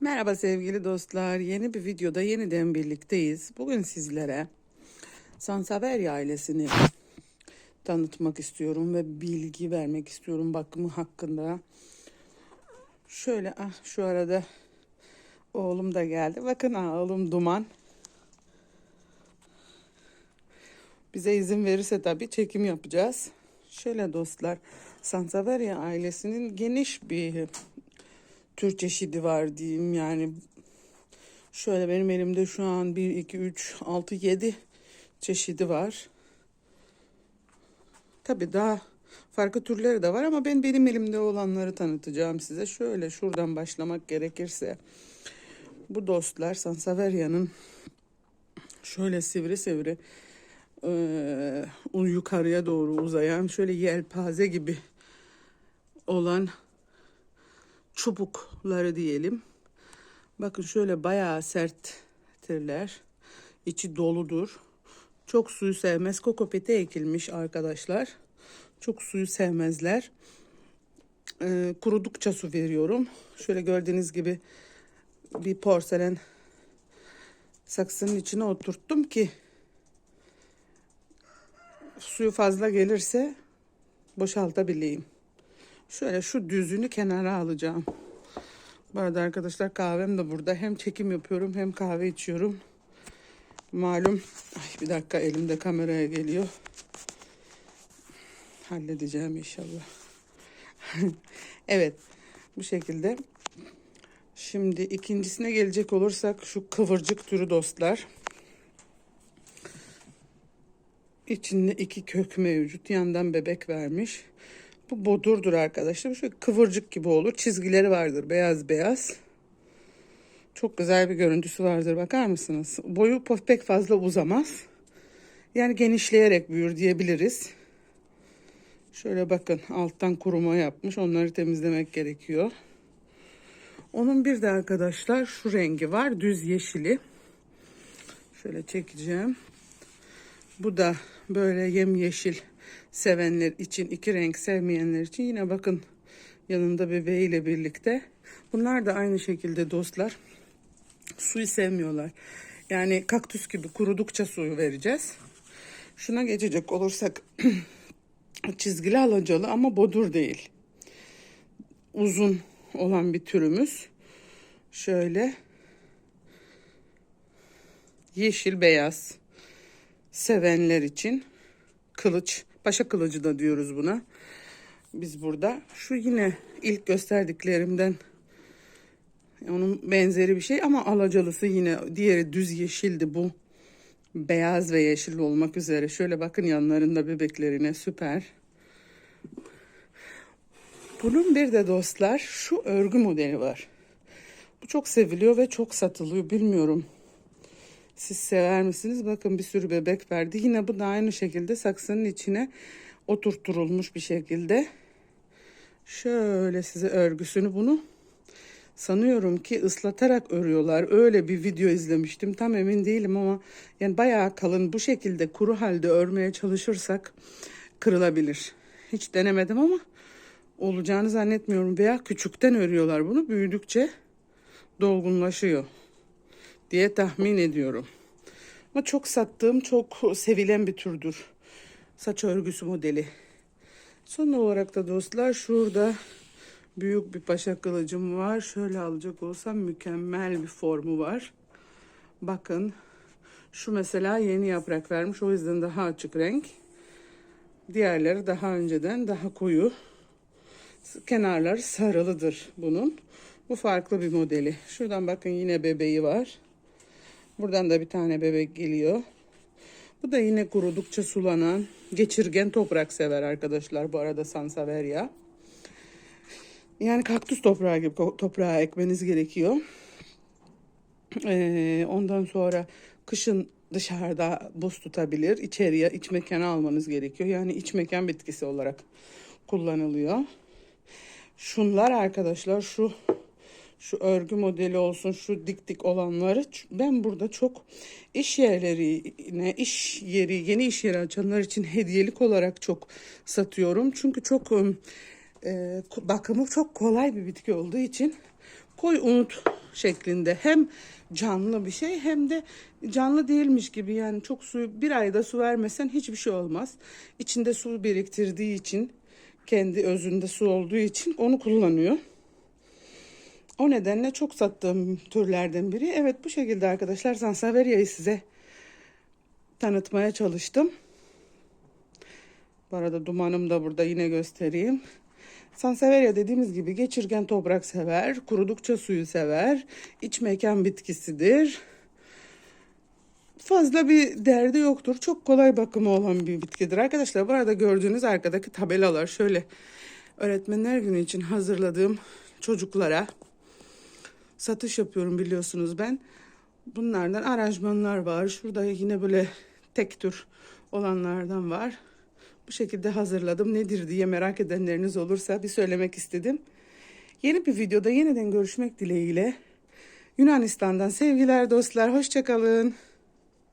Merhaba sevgili dostlar. Yeni bir videoda yeniden birlikteyiz. Bugün sizlere Sansaveria ailesini tanıtmak istiyorum ve bilgi vermek istiyorum bakımı hakkında. Şöyle ah şu arada oğlum da geldi. Bakın ah, oğlum Duman. Bize izin verirse tabii çekim yapacağız. Şöyle dostlar, Sansaveria ailesinin geniş bir tür çeşidi var diyeyim yani. Şöyle benim elimde şu an 1, 2, 3, 6, 7 çeşidi var. Tabii daha farklı türleri de var ama ben benim elimde olanları tanıtacağım size. Şöyle şuradan başlamak gerekirse. Bu dostlar Sanseveria'nın şöyle sivri sivri eee, yukarıya doğru uzayan şöyle yelpaze gibi olan çubukları diyelim. Bakın şöyle bayağı serttirler. İçi doludur. Çok suyu sevmez. Kokopete ekilmiş arkadaşlar. Çok suyu sevmezler. Ee, kurudukça su veriyorum. Şöyle gördüğünüz gibi bir porselen saksının içine oturttum ki suyu fazla gelirse boşaltabileyim. Şöyle şu düzünü kenara alacağım. Bu arada arkadaşlar kahvem de burada. Hem çekim yapıyorum hem kahve içiyorum. Malum ay bir dakika elimde kameraya geliyor. Halledeceğim inşallah. evet bu şekilde. Şimdi ikincisine gelecek olursak şu kıvırcık türü dostlar. İçinde iki kök mevcut. Yandan bebek vermiş. Bu bodurdur arkadaşlar. Şöyle kıvırcık gibi olur. Çizgileri vardır. Beyaz beyaz. Çok güzel bir görüntüsü vardır. Bakar mısınız? Boyu pek fazla uzamaz. Yani genişleyerek büyür diyebiliriz. Şöyle bakın alttan kuruma yapmış. Onları temizlemek gerekiyor. Onun bir de arkadaşlar şu rengi var. Düz yeşili. Şöyle çekeceğim. Bu da böyle yemyeşil sevenler için, iki renk sevmeyenler için yine bakın yanında bebeğiyle birlikte. Bunlar da aynı şekilde dostlar. Suyu sevmiyorlar. Yani kaktüs gibi kurudukça suyu vereceğiz. Şuna geçecek olursak çizgili alacalı ama bodur değil. Uzun olan bir türümüz. Şöyle yeşil beyaz sevenler için kılıç, paşa kılıcı da diyoruz buna. Biz burada şu yine ilk gösterdiklerimden onun benzeri bir şey ama alacalısı yine diğeri düz yeşildi bu. Beyaz ve yeşil olmak üzere. Şöyle bakın yanlarında bebeklerine süper. Bunun bir de dostlar şu örgü modeli var. Bu çok seviliyor ve çok satılıyor. Bilmiyorum siz sever misiniz? Bakın bir sürü bebek verdi. Yine bu da aynı şekilde saksının içine oturtturulmuş bir şekilde. Şöyle size örgüsünü bunu sanıyorum ki ıslatarak örüyorlar. Öyle bir video izlemiştim. Tam emin değilim ama yani bayağı kalın bu şekilde kuru halde örmeye çalışırsak kırılabilir. Hiç denemedim ama olacağını zannetmiyorum. Veya küçükten örüyorlar bunu. Büyüdükçe dolgunlaşıyor diye tahmin ediyorum. Ama çok sattığım, çok sevilen bir türdür. Saç örgüsü modeli. Son olarak da dostlar şurada büyük bir paşa kılıcım var. Şöyle alacak olsam mükemmel bir formu var. Bakın şu mesela yeni yaprak vermiş. O yüzden daha açık renk. Diğerleri daha önceden daha koyu. Kenarları sarılıdır bunun. Bu farklı bir modeli. Şuradan bakın yine bebeği var. Buradan da bir tane bebek geliyor. Bu da yine kurudukça sulanan, geçirgen toprak sever arkadaşlar. Bu arada Sansaveria. Yani kaktüs toprağı gibi toprağa ekmeniz gerekiyor. Ee, ondan sonra kışın dışarıda buz tutabilir. İçeriye iç mekana almanız gerekiyor. Yani iç mekan bitkisi olarak kullanılıyor. Şunlar arkadaşlar şu şu örgü modeli olsun şu dik dik olanları ben burada çok iş yerlerine iş yeri yeni iş yeri açanlar için hediyelik olarak çok satıyorum. Çünkü çok e, bakımı çok kolay bir bitki olduğu için koy unut şeklinde. Hem canlı bir şey hem de canlı değilmiş gibi yani çok suyu bir ayda su vermesen hiçbir şey olmaz. İçinde su biriktirdiği için kendi özünde su olduğu için onu kullanıyor. O nedenle çok sattığım türlerden biri. Evet bu şekilde arkadaşlar Sanseveria'yı size tanıtmaya çalıştım. Bu arada dumanım da burada yine göstereyim. Sanseveria dediğimiz gibi geçirgen toprak sever, kurudukça suyu sever, iç mekan bitkisidir. Fazla bir derdi yoktur. Çok kolay bakımı olan bir bitkidir. Arkadaşlar burada gördüğünüz arkadaki tabelalar şöyle öğretmenler günü için hazırladığım çocuklara satış yapıyorum biliyorsunuz ben. Bunlardan aranjmanlar var. Şurada yine böyle tek tür olanlardan var. Bu şekilde hazırladım. Nedir diye merak edenleriniz olursa bir söylemek istedim. Yeni bir videoda yeniden görüşmek dileğiyle. Yunanistan'dan sevgiler dostlar. Hoşçakalın.